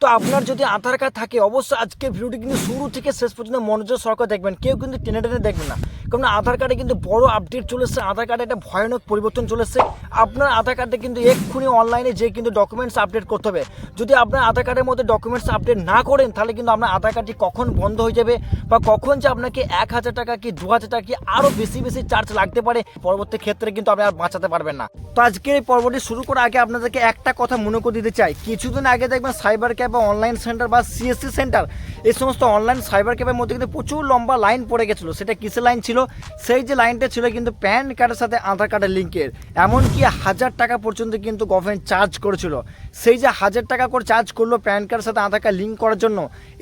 তো আপনার যদি আধার কার্ড থাকে, অবশ্যই আজকে ভিডিওটি কিন্তু শুরু থেকে শেষ পর্যন্ত মনোযোগ সরকার দেখবেন। কেউ কিন্তু টেনে টেনে দেখবেন না। কারণ আধার কার্ডে কিন্তু বড় আপডেট চলে আধার কার্ডে একটা ভয়ানক পরিবর্তন চলে আপনার আধার কার্ডে কিন্তু এক্ষুনি অনলাইনে যে কিন্তু ডকুমেন্টস আপডেট করতে হবে। যদি আপনার আধার কার্ডের মধ্যে ডকুমেন্টস আপডেট না করেন, তাহলে কিন্তু আপনার আধার কার্ডটি কখন বন্ধ হয়ে যাবে বা কখন যে আপনাকে এক হাজার টাকা কি, দু হাজার টাকা কি আরও বেশি বেশি চার্জ লাগতে পারে, পরবর্তী ক্ষেত্রে কিন্তু আপনি আর বাঁচাতে পারবেন না। তো আজকের এই পর্বটি শুরু করার আগে আপনাদেরকে একটা কথা মনে করে দিতে চাই। কিছুদিন আগে দেখবেন সাইবার ক্যাব বা অনলাইন সেন্টার বা সিএসসি সেন্টার এই সমস্ত অনলাইন সাইবার ক্যাবের মধ্যে কিন্তু প্রচুর লম্বা লাইন পড়ে গেছিল। সেটা কিসের লাইন ছিল? সেই যে লাইনটা ছিল কিন্তু প্যান কার্ডের সাথে আধার কার্ডের লিঙ্কের এমনকি হাজার টাকা পর্যন্ত কিন্তু গভর্নমেন্ট চার্জ করেছিল। সেই যে হাজার টাকা করে চার্জ করল প্যান কার্ডের সাথে আধার কার্ড লিঙ্ক করার জন্য,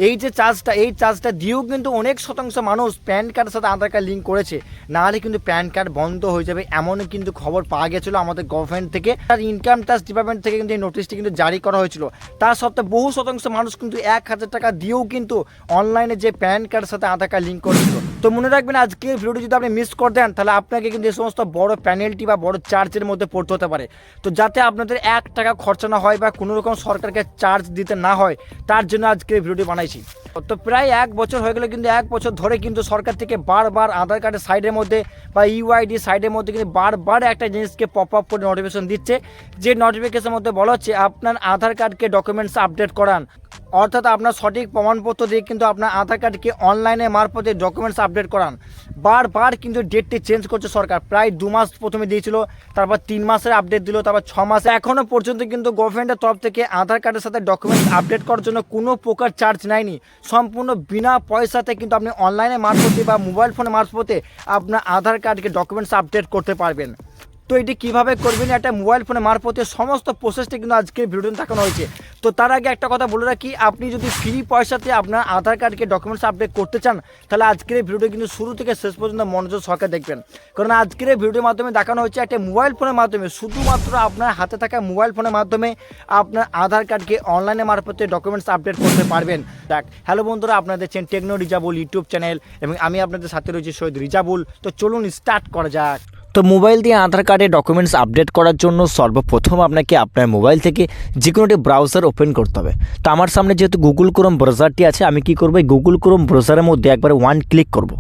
এই যে চার্জটা এই চার্জটা দিয়েও কিন্তু অনেক শতাংশ মানুষ প্যান কার্ডের সাথে আধার কার্ড লিঙ্ক করেছে। নাহলে কিন্তু প্যান কার্ড বন্ধ হয়ে যাবে এমনও কিন্তু খবর পাওয়া গেছিল আমাদের গভর্নমেন্ট থেকে। তার ইনকাম ট্যাক্স ডিপার্টমেন্ট থেকে কিন্তু এই নোটিশটি কিন্তু জারি করা হয়েছিল। তার সত্ত্বেও বহু শতাংশ মানুষ কিন্তু এক হাজার টাকা দিয়েও কিন্তু অনলাইনে যে প্যান কার্ডের সাথে আধার কার্ড লিঙ্ক করেছিল তো মনে রাখবেন আজকে ভিডিওটি যদি আপনি মিস করে দেন, তাহলে আপনাকে কিন্তু এই সমস্ত বড় প্যানেলটি বা বড় চার্জের মধ্যে পড়তে হতে পারে। তো যাতে আপনাদের এক টাকা খরচা না হয় বা কোনো রকম সরকারকে চার্জ দিতে না হয়, তার জন্য আজকে ভিডিওটি বানাইছি। তো প্রায় এক বছর হয়ে গেলে কিন্তু এক বছর ধরে কিন্তু সরকার থেকে বারবার আধার কার্ডের সাইডের মধ্যে বা ইউআইডি সাইডের মধ্যে কিন্তু বারবার একটা জিনিসকে পপ আপ করে নোটিফিকেশন দিচ্ছে। যে নোটিফিকেশনের মধ্যে বলা হচ্ছে, আপনার আধার কার্ডকে ডকুমেন্টস আপডেট করান। অর্থাৎ আপনার সঠিক প্রমাণপত্র দিয়ে কিন্তু আপনার আধার কার্ডকে অনলাইনে মারফতে ডকুমেন্টস আপডেট করান। বারবার কিন্তু ডেটটি চেঞ্জ করছে সরকার। প্রায় দু মাস প্রথমে দিয়েছিল, তারপর তিন মাসের আপডেট দিল, তারপর ছ মাসে। এখনও পর্যন্ত কিন্তু গভর্নমেন্টের তরফ থেকে আধার কার্ডের সাথে ডকুমেন্টস আপডেট করার জন্য কোনো প্রকার চার্জ নেয়নি সম্পূর্ণ বিনা পয়সাতে কিন্তু আপনি অনলাইনে মারফতে বা মোবাইল ফোনে মারফতে আপনার আধার কার্ডকে ডকুমেন্টস আপডেট করতে পারবেন। তো এটি কীভাবে করবেন একটা মোবাইল ফোনে মারফতে সমস্ত প্রসেসটা কিন্তু আজকে ভিডিওতে দেখানো হয়েছে। তো তার আগে একটা কথা বলে রাখি, আপনি যদি ফ্রি পয়সাতে আপনার আধার কার্ডকে ডকুমেন্টস আপডেট করতে চান, তাহলে আজকের এই ভিডিওটা কিন্তু শুরু থেকে শেষ পর্যন্ত মনোযোগ সহকারে দেখবেন। কারণ আজকের এই ভিডিওর মাধ্যমে দেখানো হচ্ছে একটা মোবাইল ফোনের মাধ্যমে, শুধুমাত্র আপনার হাতে থাকা মোবাইল ফোনের মাধ্যমে আপনার আধার কার্ডকে অনলাইনে মারফতে ডকুমেন্টস আপডেট করতে পারবেন। দেখ হ্যালো বন্ধুরা, আপনারা দেখছেন টেকনো রিজাবুল ইউটিউব চ্যানেল এবং আমি আপনাদের সাথে রয়েছি সৈয়দ রিজাবুল। তো চলুন স্টার্ট করা যাক। তো মোবাইল দিয়ে আধার কার্ডে ডকুমেন্টস আপডেট করার জন্য সর্বপ্রথম আপনাকে আপনার মোবাইল থেকে যে কোনো একটি ব্রাউজার ওপেন করতে হবে। তো আমার সামনে যেহেতু গুগল ক্রোম ব্রাউজারটি আছে, আমি কি করব? গুগল ক্রোম ব্রাউজারের মধ্যে একবারে ওয়ান ক্লিক করব।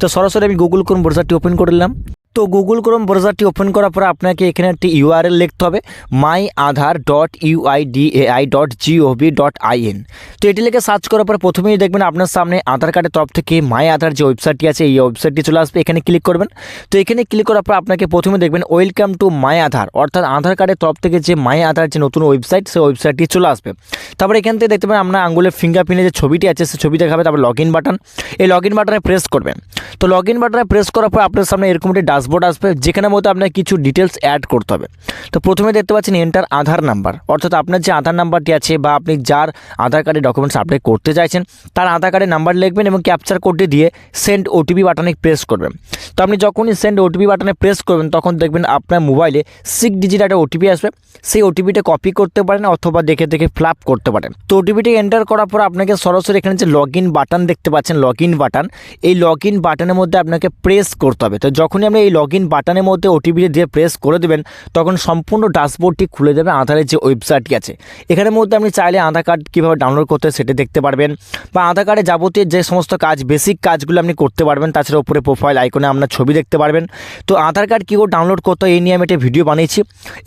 তো সরাসরি আমি গুগল ক্রোম ব্রাউজারটি ওপেন করে নিলাম। তো গুগল ক্রোম ব্রাউজারটি ওপেন করার পর আপনাকে এখানে একটি ইউআরএল লিখতে হবে my Aadhaar dot UIDAI dot GOV dot IN তো এটি লিখে সার্চ করার পর প্রথমেই দেখবেন আপনার সামনে আধার কার্ডের তরফ থেকে মাই আধার যে ওয়েবসাইটটি আছে, এই ওয়েবসাইটটি চলে আসবে। এখানে ক্লিক করবেন। তো এখানে ক্লিক করার পর আপনাকে প্রথমে দেখবেন ওয়েলকাম টু মাই আধার অর্থাৎ আধার কার্ডের তরফ থেকে যে মাই আধার যে নতুন ওয়েবসাইট সেই ওয়েবসাইটটি চলে আসবে। তারপর এখান থেকে দেখতে পাবেন আপনার আঙ্গুলের ফিঙ্গারপ্রিন্টের যে ছবিটি আছে, সেই ছবি দেখাবে, তারপর লগ ইন বাটন এই লগ ইন বাটনে প্রেস করবেন। তো লগ ইন বাটনে প্রেস করার পর আপনার সামনে এরকম একটি ড্যাশবোর্ড আসবে যেখানে মধ্যে আপনার কিছু ডিটেলস অ্যাড করতে হবে। তো প্রথমে দেখতে পাচ্ছেন এন্টার আধার নাম্বার অর্থাৎ আপনার যে আধার নাম্বারটি আছে বা আপনি যার আধার কার্ডে ডকুমেন্টস আপডেট করতে চাইছেন, তার আধার কার্ডের নাম্বার লিখবেন এবং ক্যাপচার কোডটি দিয়ে সেন্ড ওটিপি বাটনে প্রেস করবেন। তো আপনি যখনই সেন্ড ওটিপি বাটনে প্রেস করবেন, তখন দেখবেন আপনার মোবাইলে সিক্স ডিজিট একটা ওটিপি আসবে। সেই ওটিপিটা কপি করতে পারেন অথবা দেখে দেখে ফ্ল্যাপ করতে পারেন। তো ওটিপিটি এন্টার করার পর আপনাকে সরাসরি এখানে যে লগ ইন বাটন দেখতে পাচ্ছেন লগ ইন বাটন এই লগ ইন বাটনের মধ্যে আপনাকে প্রেস করতে হবে। তো যখনই আপনি এই লগ ইন বাটনের মধ্যে ওটিপি দিয়ে প্রেস করে দেবেন, তখন সম্পূর্ণ ড্যাশবোর্ডটি খুলে দেবে আধারের যে ওয়েবসাইটটি আছে। এখানের মধ্যে আপনি চাইলে আধার কার্ড কীভাবে ডাউনলোড করতে সেটা দেখতে পারবেন বা আধার কার্ডে যাবতীয় যে সমস্ত কাজ বেসিক কাজগুলো আপনি করতে পারবেন, তাছাড়া উপরে প্রোফাইল আইকনে আপনার ছবি দেখতে পারবেন। তো আধার কার্ড কী করে ডাউনলোড করতে এই নিয়ে আমি একটা ভিডিও বানিয়েছি।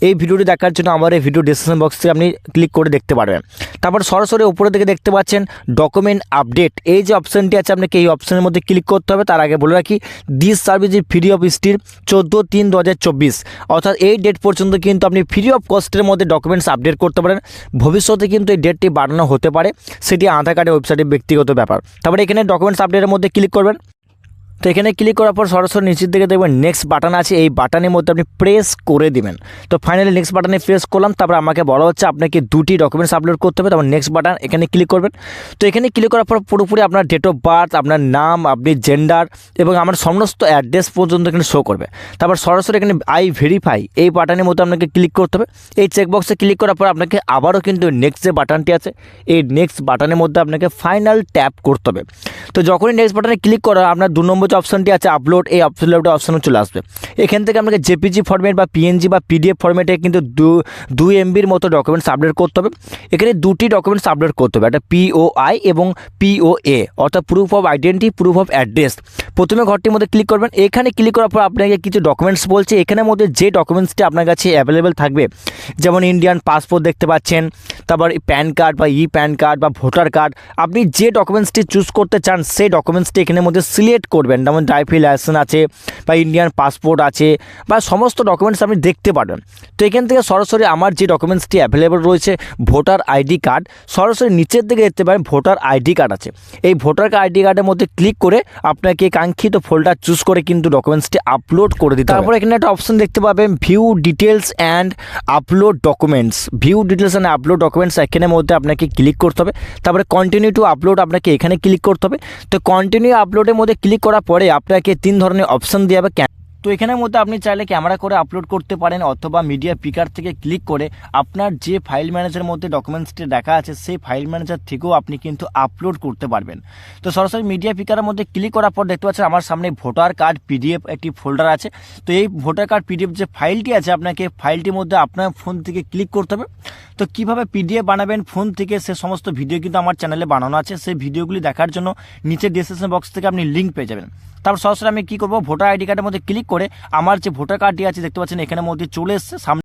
এই ভিডিওটি দেখার জন্য আমার এই ভিডিও ডিসক্রিপশন বক্সে আপনি ক্লিক করে দেখতে পারবেন। তারপর সরাসরি উপরে দিকে দেখতে পাচ্ছেন ডকুমেন্ট আপডেট এই যে অপশানটি আছে, আপনাকে এই অপশানের মধ্যে ক্লিক করতে হবে। তার আগে বলে রাখি দিস সার্ভিস ফ্রি অফ স্টির চোদ্দ তিন দু অর্থাৎ এই ডেট পর্যন্ত কিন্তু আপনি ফ্রি অফ কস্টের মধ্যে ডকুমেন্টস আপডেট করতে পারেন। ভবিষ্যতে কিন্তু এই ডেটটি বাড়ানো হতে পারে। সেটি আধার কার্ডের ওয়েবসাইটের ব্যক্তিগত ব্যাপার। তারপরে এখানে ডকুমেন্টস আপডেটের মধ্যে ক্লিক করবেন। তো এখানে ক্লিক করার পর সরাসরি নিচের দিকে দেখবেন নেক্সট বাটন আছে। এই বাটনের মধ্যে আপনি প্রেস করে দিবেন। তো ফাইনালি নেক্সট বাটনে প্রেস করলাম, তারপর আমাকে বলা হচ্ছে আপনাকে দুটি ডকুমেন্টস আপলোড করতে হবে। তারপর নেক্সট বাটন এখানে ক্লিক করবেন। তো এখানে ক্লিক করার পর পুরোপুরি আপনার ডেট অফ বার্থ আপনার নাম, আপনি জেন্ডার এবং আমার সমস্ত অ্যাড্রেস পর্যন্ত এখানে শো করবে। তারপর সরাসরি এখানে আই ভেরিফাই এই বাটনের মধ্যে আপনাকে ক্লিক করতে হবে। এই চেকবক্সে ক্লিক করার পর আপনাকে আবারও কিন্তু নেক্সট যে বাটনটি আছে, এই নেক্সট বাটনের মধ্যে আপনাকে ফাইনাল ট্যাপ করতে হবে। তো যখনই নেক্সট বাটনে ক্লিক করা, আপনার দু নম্বর যে অপশনটি আছে আপলোড এই আপলোড অপশানে চলে আসবে। এখান থেকে আপনাকে জেপিজি ফরম্যাট বা পিএনজি বা পিডিএফ ফরম্যাটে কিন্তু দু দুই এমবির মতো ডকুমেন্টস আপলোড করতে হবে। এখানে দুটি ডকুমেন্টস আপলোড করতে হবে, একটা পিওআই এবং পিওএ অর্থাৎ proof of identity proof of address প্রথমে ঘরটির মধ্যে ক্লিক করবেন। এখানে ক্লিক করার পর আপনাকে কিছু ডকুমেন্টস বলছে। এখানের মধ্যে যে ডকুমেন্টসটি আপনার কাছে অ্যাভেলেবেল থাকবে, যেমন ইন্ডিয়ান পাসপোর্ট দেখতে পাচ্ছেন, তারপর প্যান কার্ড বা ই প্যান কার্ড বা ভোটার কার্ড আপনি যে ডকুমেন্টসটি চুজ করতে চান সেই ডকুমেন্টসটি এখানের মধ্যে সিলেক্ট করবেন। যেমন ড্রাইভিং লাইসেন্স আছে বা ইন্ডিয়ান পাসপোর্ট আছে বা সমস্ত ডকুমেন্টস আপনি দেখতে পারবেন। তো এখান থেকে সরাসরি আমার যে ডকুমেন্টসটি অ্যাভেলেবল রয়েছে ভোটার আইডি কার্ড সরাসরি নিচের দিকে দেখতে পারেন ভোটার আইডি কার্ড আছে। এই ভোটার আইডি কার্ডের মধ্যে ক্লিক করে আপনাকে কাঙ্ক্ষিত ফোল্ডার চুজ করে কিন্তু ডকুমেন্টসটি আপলোড করে দিতে তারপর এখানে একটা অপশন দেখতে পাবেন view details and upload documents view details and upload documents এখানের মধ্যে আপনাকে ক্লিক করতে হবে। তারপরে কন্টিনিউ টু আপলোড আপনাকে এখানে ক্লিক করতে হবে। তো কন্টিনিউ আপলোডের মধ্যে ক্লিক করার পরে আপনাকে তিন ধরনের অপশন দেওয়া হবে। এখানের মধ্যে আপনি চাইলে ক্যামেরা করে আপলোড করতে পারেন অথবা মিডিয়া পিকার থেকে ক্লিক করে আপনার যে ফাইল ম্যানেজারের মধ্যে ডকুমেন্টসটি দেখা আছে, সেই ফাইল ম্যানেজার থেকেও আপনি কিন্তু আপলোড করতে পারবেন। তো সরাসরি মিডিয়া পিকারের মধ্যে ক্লিক করার পর দেখতে পাচ্ছেন আমার সামনে ভোটার কার্ড পিডিএফ একটি ফোল্ডার আছে। তো এই ভোটার কার্ড পিডিএফ যে ফাইলটি আছে আপনাকে ফাইলটির মধ্যে আপনার ফোন থেকে ক্লিক করতে হবে। তো কীভাবে পিডিএফ বানাবেন ফোন থেকে সে সমস্ত ভিডিও কিন্তু আমার চ্যানেলে বানানো আছে। সেই ভিডিওগুলি দেখার জন্য নিচে ডিসক্রিপশন বক্স থেকে আপনি লিঙ্ক পেয়ে যাবেন। তারপর সরাসরি আমি কী করব ভোটার আইডি কার্ডের মধ্যে ক্লিক আমার যে ভোটার কার্ডটি আছে, দেখতে পাচ্ছেন এখানের মধ্যে চলে এসছে, সামনে।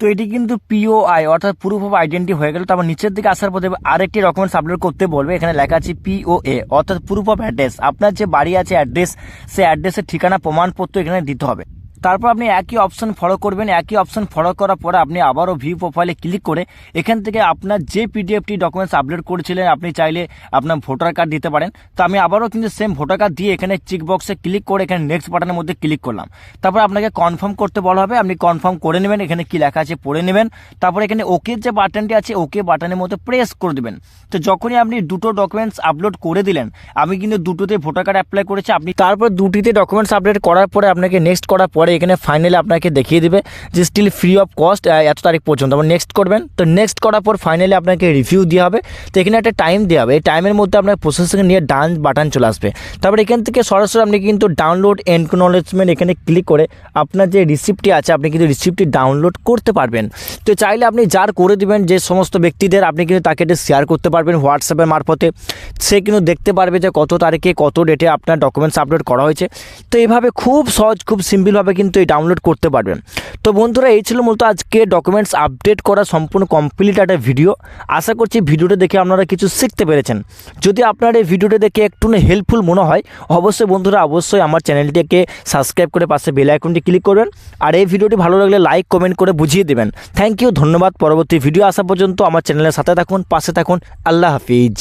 তো এটি কিন্তু পিওআই অর্থাৎ প্রুফ অফ আইডেন্টি হয়ে গেল। তারপর নিচের দিকে আসার পর আরেকটি ডকুমেন্টস আপলোড করতে বলবে। এখানে লেখা আছে পিওএ অর্থাৎ প্রুফ অফ অ্যাড্রেস আপনার যে বাড়ি আছে অ্যাড্রেস সেই অ্যাড্রেসের ঠিকানা প্রমাণপত্র এখানে দিতে হবে। তারপর আপনি একই অপশন ফলো করবেন। একই অপশন ফলো করার পরে আপনি আবারও ভিউ প্রোফাইলে ক্লিক করে এখান থেকে আপনার যে পিডিএফটি ডকুমেন্টস আপলোড করেছিলেন, আপনি চাইলে আপনার ভোটার কার্ড দিতে পারেন। তো আমি আবারও কিন্তু সেম ভোটার কার্ড দিয়ে এখানে চেক বক্সে ক্লিক করে এখানে নেক্সট বাটনের মধ্যে ক্লিক করলাম। তারপর আপনাকে কনফার্ম করতে বলা হবে। আপনি কনফার্ম করে নেবেন। এখানে কি লেখা আছে পড়ে নেবেন। তারপর এখানে ওকে যে বাটনটি আছে ওকে বাটনের মধ্যে প্রেস করে দেবেন। তো যখনই আপনি দুটো ডকুমেন্টস আপলোড করে দিলেন, আমি কিন্তু দুটোতে ভোটার কার্ড অ্যাপ্লাই করেছি। আপনি তারপর দুটিতে ডকুমেন্টস আপলোড করার পরে আপনাকে নেক্সট করার পরে এখানে ফাইনালি আপনাকে দেখিয়ে দিবে যে স্টিল ফ্রি অফ কস্ট এত তারিখ পর্যন্ত। আবার নেক্সট করবেন। তো নেক্সট করার পর ফাইনালি আপনাকে রিভিউ দেওয়া হবে। তো এখানে একটা টাইম দেওয়া হবে। এই টাইমের মধ্যে আপনার প্রসেসিং নিয়ে ডান বাটন চলে আসবে। তারপর এখান থেকে সরাসরি আপনি কিন্তু ডাউনলোড এনকনোলেজমেন্ট এখানে ক্লিক করে আপনার যে রিসিপ্টটি আছে, আপনি কিন্তু রিসিপ্টটি ডাউনলোড করতে পারবেন। তো চাইলে আপনি যার করে দিবেন, যে সমস্ত ব্যক্তিদের আপনি কিন্তু তাকে এটা শেয়ার করতে পারবেন হোয়াটসঅ্যাপের মারফতে। সে কিন্তু দেখতে পারবে যে কত তারিখে, কত ডেটে আপনার ডকুমেন্টস আপলোড করা হয়েছে। তো এইভাবে খুব সহজ, খুব সিম্পলভাবে কিন্তু এই ডাউনলোড করতে পারবেন। তো বন্ধুরা, এই ছিল মূলত আজকে ডকুমেন্টস আপডেট করা সম্পূর্ণ কমপ্লিট একটা ভিডিও আশা করছি ভিডিওটা দেখে আপনারা কিছু শিখতে পেরেছেন। যদি আপনার এই ভিডিওটা দেখে একটু হেল্পফুল মনে হয়, অবশ্যই বন্ধুরা, অবশ্যই আমার চ্যানেলটিকে সাবস্ক্রাইব করে পাশে বেল আইকনটি ক্লিক করবেন। আর এই ভিডিওটি ভালো লাগলে লাইক কমেন্ট করে বুঝিয়ে দেবেন। থ্যাংক ইউ ধন্যবাদ। পরবর্তী ভিডিও আসা পর্যন্ত আমার চ্যানেলের সাথে থাকুন, পাশে থাকুন। আল্লাহ হাফিজ।